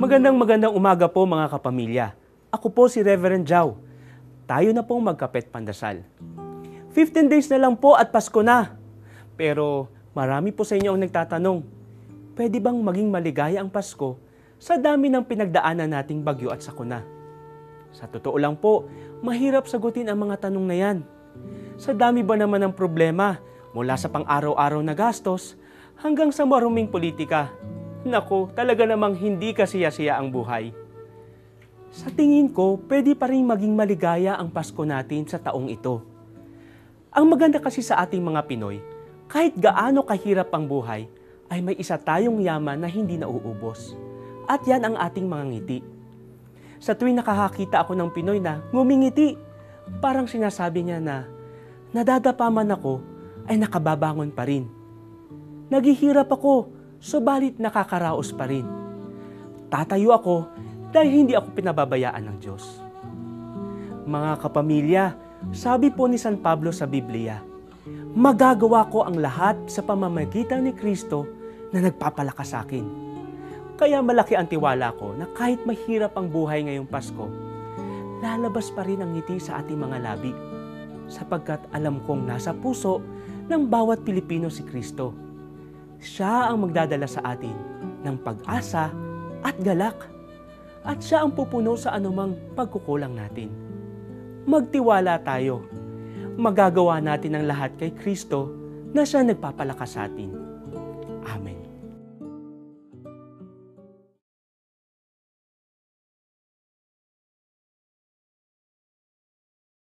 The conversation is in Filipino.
Magandang magandang umaga po mga kapamilya. Ako po si Reverend Jao. Tayo na pong magkapet pandasal. 15 days na lang po at Pasko na. Pero marami po sa inyo ang nagtatanong, pwede bang maging maligaya ang Pasko sa dami ng pinagdaanan nating bagyo at sakuna? Sa totoo lang po, mahirap sagutin ang mga tanong na yan. Sa dami ba naman ng problema mula sa pang-araw-araw na gastos hanggang sa maruming politika? Nako, talaga namang hindi kasiya-siya ang buhay. Sa tingin ko, pwede pa rin maging maligaya ang Pasko natin sa taong ito. Ang maganda kasi sa ating mga Pinoy, kahit gaano kahirap ang buhay, ay may isa tayong yaman na hindi nauubos. At yan ang ating mga ngiti. Sa tuwing nakakakita ako ng Pinoy na ngumingiti, parang sinasabi niya na, nadadapa man ako, ay nakababangon pa rin. Naghihirap ako, subalit nakakaraos pa rin. Tatayo ako dahil hindi ako pinababayaan ng Diyos. Mga kapamilya, sabi po ni San Pablo sa Biblia, magagawa ko ang lahat sa pamamagitan ni Kristo na nagpapalakas sa akin. Kaya malaki ang tiwala ko na kahit mahirap ang buhay ngayong Pasko, lalabas pa rin ang ngiti sa ating mga labi sapagkat alam kong nasa puso ng bawat Pilipino si Kristo. Siya ang magdadala sa atin ng pag-asa at galak. At siya ang pupuno sa anumang pagkukulang natin. Magtiwala tayo. Magagawa natin ang lahat kay Kristo na siya nagpapalakas sa atin.